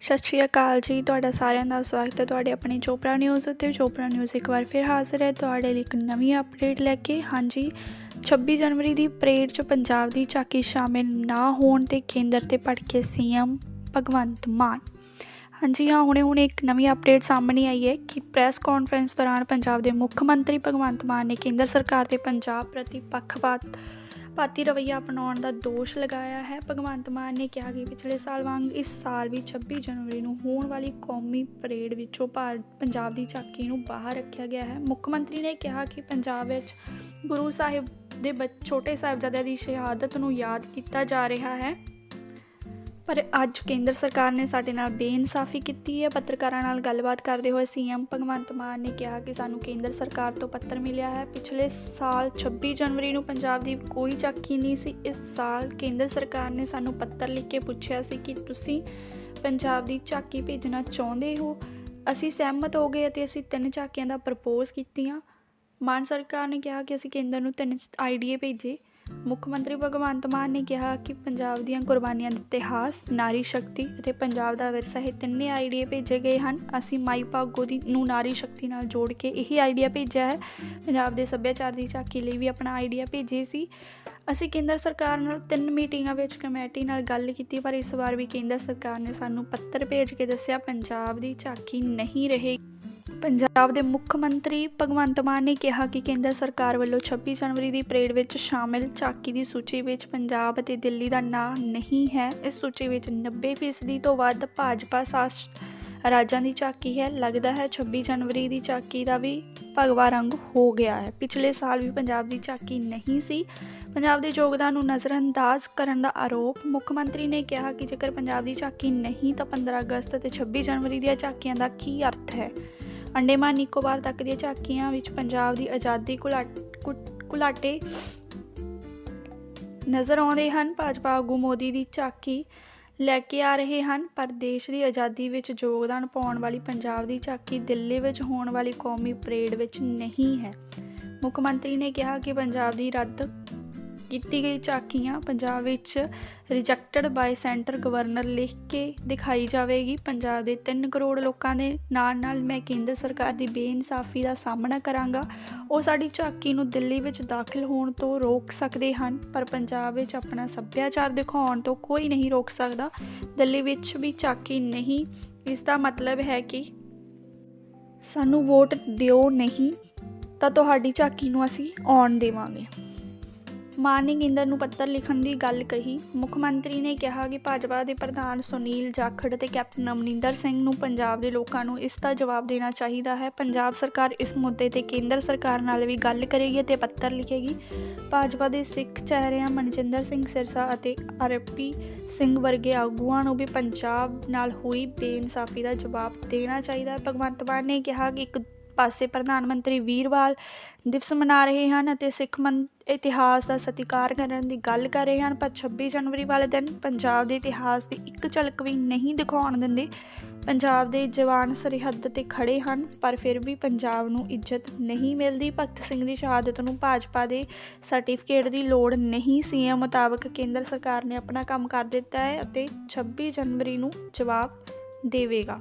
ਸਤਿ ਸ਼੍ਰੀ ਅਕਾਲ ਜੀ, ਤੁਹਾਡਾ ਸਾਰਿਆਂ ਦਾ ਸਵਾਗਤ ਹੈ ਤੁਹਾਡੇ ਆਪਣੇ ਚੋਪੜਾ ਨਿਊਜ਼ ਉੱਤੇ। ਚੋਪੜਾ ਨਿਊਜ਼ ਇੱਕ ਵਾਰ ਫਿਰ ਹਾਜ਼ਰ ਹੈ ਤੁਹਾਡੇ ਲਈ ਇੱਕ ਨਵੀਂ ਅਪਡੇਟ ਲੈ ਕੇ। ਹਾਂਜੀ 26 ਜਨਵਰੀ ਦੀ ਪਰੇਡ 'ਚ ਪੰਜਾਬ ਦੀ ਝਾਕੀ ਸ਼ਾਮਿਲ ਨਾ ਹੋਣ ਤੇ ਕੇਂਦਰ ਤੇ ਭੜਕੇ ਸੀਐਮ ਭਗਵੰਤ ਮਾਨ। ਹਾਂਜੀ, ਹਾਂ, ਹੁਣੇ ਹੁਣੇ ਇੱਕ ਨਵੀਂ ਅਪਡੇਟ ਸਾਹਮਣੇ ਆਈ ਹੈ ਕਿ ਪ੍ਰੈਸ ਕਾਨਫਰੰਸ ਦੌਰਾਨ ਪੰਜਾਬ ਦੇ ਮੁੱਖ ਮੰਤਰੀ ਭਗਵੰਤ ਮਾਨ ਨੇ ਕੇਂਦਰ ਸਰਕਾਰ ਤੇ ਪੰਜਾਬ ਪ੍ਰਤੀ ਪੱਖਪਾਤ ਪਾਤੀ ਰਵੱਈਆ ਅਪਣਾਉਣ ਦਾ ਦੋਸ਼ ਲਗਾਇਆ ਹੈ। ਭਗਵੰਤ ਮਾਨ ਨੇ ਕਿਹਾ ਕਿ ਪਿਛਲੇ ਸਾਲ ਵਾਂਗ ਇਸ ਸਾਲ ਵੀ 26 ਜਨਵਰੀ ਨੂੰ ਹੋਣ ਵਾਲੀ ਕੌਮੀ ਪਰੇਡ ਵਿੱਚੋਂ ਭਾਰਤ ਪੰਜਾਬ ਦੀ ਝਾਕੀ ਨੂੰ ਬਾਹਰ ਰੱਖਿਆ ਗਿਆ ਹੈ। ਮੁੱਖ ਮੰਤਰੀ ਨੇ ਕਿਹਾ ਕਿ ਪੰਜਾਬ ਵਿੱਚ ਗੁਰੂ ਸਾਹਿਬ ਦੇ ਬੱਚ- ਛੋਟੇ ਸਾਹਿਬਜ਼ਾਦਿਆਂ ਦੀ ਸ਼ਹਾਦਤ ਨੂੰ ਯਾਦ ਕੀਤਾ ਜਾ ਰਿਹਾ ਹੈ। ਪਰ ਅੱਜ ਕੇਂਦਰ ਸਰਕਾਰ ਨੇ ਸਾਡੇ ਨਾਲ ਬੇਇਨਸਾਫੀ ਕੀਤੀ ਹੈ। ਪੱਤਰਕਾਰਾਂ ਨਾਲ ਗੱਲਬਾਤ ਕਰਦੇ ਹੋਏ ਸੀਐਮ ਭਗਵੰਤ ਮਾਨ ਨੇ ਕਿਹਾ ਕਿ ਸਾਨੂੰ ਕੇਂਦਰ ਸਰਕਾਰ ਤੋਂ ਪੱਤਰ ਮਿਲਿਆ ਹੈ। ਪਿਛਲੇ ਸਾਲ 26 ਜਨਵਰੀ ਨੂੰ ਪੰਜਾਬ ਦੀ ਕੋਈ ਝਾਕੀ ਨਹੀਂ ਸੀ। ਇਸ ਸਾਲ ਕੇਂਦਰ ਸਰਕਾਰ ਨੇ ਸਾਨੂੰ ਪੱਤਰ ਲਿਖ ਕੇ ਪੁੱਛਿਆ ਸੀ ਕਿ ਤੁਸੀਂ ਪੰਜਾਬ ਦੀ ਝਾਕੀ ਭੇਜਣਾ ਚਾਹੁੰਦੇ ਹੋ। ਅਸੀਂ ਸਹਿਮਤ ਹੋ ਗਏ ਅਤੇ ਅਸੀਂ ਤਿੰਨ ਝਾਕੀਆਂ ਦਾ ਪ੍ਰਪੋਜ਼ ਕੀਤੀਆਂ। ਮਾਨ ਸਰਕਾਰ ਨੇ ਕਿਹਾ ਕਿ ਅਸੀਂ ਕੇਂਦਰ ਨੂੰ ਤਿੰਨ ਆਈਡੀਏ ਭੇਜੇ। ਮੁੱਖ ਮੰਤਰੀ ਭਗਵੰਤ ਮਾਨ ਨੇ ਕਿਹਾ ਕਿ ਪੰਜਾਬ ਦੀਆਂ ਕੁਰਬਾਨੀਆਂ ਦਾ ਇਤਿਹਾਸ, ਨਾਰੀ ਸ਼ਕਤੀ ਅਤੇ ਪੰਜਾਬ ਦਾ ਵਿਰਸਾ ਇਹ ਤਿੰਨੇ ਆਈਡੀਆ ਭੇਜੇ ਗਏ ਹਨ। ਅਸੀਂ ਮਾਈ ਭਾਗੋ ਦੀ ਨੂੰ ਨਾਰੀ ਸ਼ਕਤੀ ਨਾਲ ਜੋੜ ਕੇ ਇਹੀ ਆਈਡੀਆ ਭੇਜਿਆ ਹੈ। ਪੰਜਾਬ ਦੇ ਸੱਭਿਆਚਾਰ ਦੀ ਝਾਕੀ ਲਈ ਵੀ ਆਪਣਾ ਆਈਡੀਆ ਭੇਜੇ ਸੀ। ਅਸੀਂ ਕੇਂਦਰ ਸਰਕਾਰ ਨਾਲ ਤਿੰਨ ਮੀਟਿੰਗਾਂ ਵਿੱਚ ਕਮੇਟੀ ਨਾਲ ਗੱਲ ਕੀਤੀ, ਪਰ ਇਸ ਵਾਰ ਵੀ ਕੇਂਦਰ ਸਰਕਾਰ ਨੇ ਸਾਨੂੰ ਪੱਤਰ ਭੇਜ ਕੇ ਦੱਸਿਆ, ਪੰਜਾਬ ਦੀ ਝਾਕੀ ਨਹੀਂ ਰਹੇਗੀ। ਪੰਜਾਬ ਦੇ ਮੁੱਖ ਮੰਤਰੀ ਭਗਵੰਤ ਮਾਨ ਨੇ ਕਿਹਾ ਕਿ ਕੇਂਦਰ ਸਰਕਾਰ ਵੱਲੋਂ 26 ਜਨਵਰੀ ਦੀ ਪਰੇਡ ਵਿੱਚ ਸ਼ਾਮਿਲ ਝਾਕੀ ਦੀ ਸੂਚੀ ਵਿੱਚ ਪੰਜਾਬ ਅਤੇ ਦਿੱਲੀ ਦਾ ਨਾਂ ਨਹੀਂ ਹੈ। ਇਸ ਸੂਚੀ ਵਿੱਚ 90% ਤੋਂ ਵੱਧ ਭਾਜਪਾ ਸ਼ਾਸਤ ਰਾਜਾਂ ਦੀ ਝਾਕੀ ਹੈ। ਲੱਗਦਾ ਹੈ 26 ਜਨਵਰੀ ਦੀ ਝਾਕੀ ਦਾ ਵੀ ਭਗਵਾ ਰੰਗ ਹੋ ਗਿਆ ਹੈ। ਪਿਛਲੇ ਸਾਲ ਵੀ ਪੰਜਾਬ ਦੀ ਝਾਕੀ ਨਹੀਂ ਸੀ। ਪੰਜਾਬ ਦੇ ਯੋਗਦਾਨ ਨੂੰ ਨਜ਼ਰਅੰਦਾਜ਼ ਕਰਨ ਦਾ ਆਰੋਪ ਮੁੱਖ ਮੰਤਰੀ ਨੇ ਕਿਹਾ ਕਿ ਜੇਕਰ ਪੰਜਾਬ ਦੀ ਝਾਕੀ ਨਹੀਂ ਤਾਂ 15 ਅਗਸਤ ਅਤੇ 26 ਜਨਵਰੀ ਦੀਆਂ ਝਾਕੀਆਂ ਦਾ ਕੀ ਅਰਥ ਹੈ? ਅੰਡੇਮਾਨ ਨਿਕੋਬਾਰ ਤੱਕ ਦੀਆਂ ਝਾਕੀਆਂ ਵਿੱਚ ਪੰਜਾਬ ਦੀ ਆਜ਼ਾਦੀ ਘੁਲਾਟੇ ਨਜ਼ਰ ਆਉਂਦੇ ਹਨ। ਭਾਜਪਾ ਆਗੂ ਮੋਦੀ ਦੀ ਝਾਕੀ ਲੈ ਕੇ ਆ ਰਹੇ ਹਨ, ਪਰ ਦੇਸ਼ ਦੀ ਆਜ਼ਾਦੀ ਵਿੱਚ ਯੋਗਦਾਨ ਪਾਉਣ ਵਾਲੀ ਪੰਜਾਬ ਦੀ ਝਾਕੀ ਦਿੱਲੀ ਵਿੱਚ ਹੋਣ ਵਾਲੀ ਕੌਮੀ ਪਰੇਡ ਵਿੱਚ ਨਹੀਂ ਹੈ। ਮੁੱਖ ਮੰਤਰੀ ਨੇ ਕਿਹਾ ਕਿ ਪੰਜਾਬ ਦੀ ਰੱਦ ਕੀਤੀ ਗਈ ਝਾਕੀਆਂ ਪੰਜਾਬ ਵਿੱਚ ਰਿਜੈਕਟਡ ਬਾਈ ਸੈਂਟਰ ਗਵਰਨਰ ਲਿਖ ਕੇ ਦਿਖਾਈ ਜਾਵੇਗੀ। ਪੰਜਾਬ ਦੇ 3 ਕਰੋੜ ਲੋਕਾਂ ਦੇ ਨਾਲ ਨਾਲ ਮੈਂ ਕੇਂਦਰ ਸਰਕਾਰ ਦੀ ਬੇਇਨਸਾਫੀ ਦਾ ਸਾਹਮਣਾ ਕਰਾਂਗਾ। ਉਹ ਸਾਡੀ ਝਾਕੀ ਨੂੰ ਦਿੱਲੀ ਵਿੱਚ ਦਾਖਲ ਹੋਣ ਤੋਂ ਰੋਕ ਸਕਦੇ ਹਨ, ਪਰ ਪੰਜਾਬ ਵਿੱਚ ਆਪਣਾ ਸੱਭਿਆਚਾਰ ਦਿਖਾਉਣ ਤੋਂ ਕੋਈ ਨਹੀਂ ਰੋਕ ਸਕਦਾ। ਦਿੱਲੀ ਵਿੱਚ ਵੀ ਝਾਕੀ ਨਹੀਂ, ਇਸ ਦਾ ਮਤਲਬ ਹੈ ਕਿ ਸਾਨੂੰ ਵੋਟ ਦਿਓ ਨਹੀਂ, ਤਾਂ ਤੁਹਾਡੀ ਝਾਕੀ ਨੂੰ ਅਸੀਂ ਆਉਣ ਦੇਵਾਂਗੇ। ਮਾਨ ਨੇ ਕੇਂਦਰ ਨੂੰ ਪੱਤਰ ਲਿਖਣ ਦੀ ਗੱਲ ਕਹੀ। ਮੁੱਖ ਮੰਤਰੀ ਨੇ ਕਿਹਾ ਕਿ ਭਾਜਪਾ ਦੇ ਪ੍ਰਧਾਨ ਸੁਨੀਲ ਜਾਖੜ ਤੇ ਕੈਪਟਨ ਅਮਰਿੰਦਰ ਸਿੰਘ ਨੂੰ ਪੰਜਾਬ ਦੇ ਲੋਕਾਂ ਨੂੰ ਇਸ ਦਾ ਜਵਾਬ ਦੇਣਾ ਚਾਹੀਦਾ ਹੈ। ਪੰਜਾਬ ਸਰਕਾਰ ਇਸ ਮੁੱਦੇ ਤੇ ਕੇਂਦਰ ਸਰਕਾਰ ਨਾਲ ਵੀ ਗੱਲ ਕਰੇਗੀ ਤੇ ਪੱਤਰ ਲਿਖੇਗੀ। ਭਾਜਪਾ ਦੇ ਸਿੱਖ ਚਿਹਰਿਆਂ ਮਨਜਿੰਦਰ ਸਿੰਘ ਸਿਰਸਾ ਅਤੇ ਆਰਪੀ ਸਿੰਘ ਵਰਗੇ ਆਗੂਆਂ ਨੂੰ ਵੀ ਪੰਜਾਬ ਨਾਲ ਹੋਈ ਬੇਇਨਸਾਫੀ ਦਾ ਜਵਾਬ ਦੇਣਾ ਚਾਹੀਦਾ ਹੈ। ਭਗਵੰਤ ਮਾਨ ਨੇ ਕਿਹਾ ਕਿ ਇੱਕ ਪਾਸੇ ਪ੍ਰਧਾਨ ਮੰਤਰੀ ਵੀਰਵਾਲ ਦਿਵਸ ਮਨਾ ਰਹੇ ਹਨ ਅਤੇ ਸਿੱਖ ਮੰ ਇਤਿਹਾਸ ਦਾ ਸਤਿਕਾਰ ਕਰਨ ਦੀ ਗੱਲ ਕਰ ਰਹੇ ਹਨ, ਪਰ 26 ਜਨਵਰੀ ਵਾਲੇ ਦਿਨ ਪੰਜਾਬ ਦੇ ਇਤਿਹਾਸ ਦੀ ਇੱਕ ਝਲਕ ਵੀ ਨਹੀਂ ਦਿਖਾਉਣ ਦਿੰਦੇ। ਪੰਜਾਬ ਦੇ ਜਵਾਨ ਸਰਹੱਦ ਤੇ ਖੜੇ ਹਨ, ਪਰ ਫਿਰ ਵੀ ਪੰਜਾਬ ਨੂੰ ਇੱਜ਼ਤ ਨਹੀਂ ਮਿਲਦੀ। ਭਗਤ ਸਿੰਘ ਦੀ ਸ਼ਹਾਦਤ ਨੂੰ ਭਾਜਪਾ ਦੇ ਸਰਟੀਫਿਕੇਟ ਦੀ ਲੋੜ ਨਹੀਂ। ਸੀਐਮ ਮੁਤਾਬਕ ਕੇਂਦਰ ਸਰਕਾਰ ਨੇ ਆਪਣਾ ਕੰਮ ਕਰ ਦਿੱਤਾ ਹੈ ਅਤੇ 26 ਜਨਵਰੀ ਨੂੰ ਜਵਾਬ ਦੇਵੇਗਾ।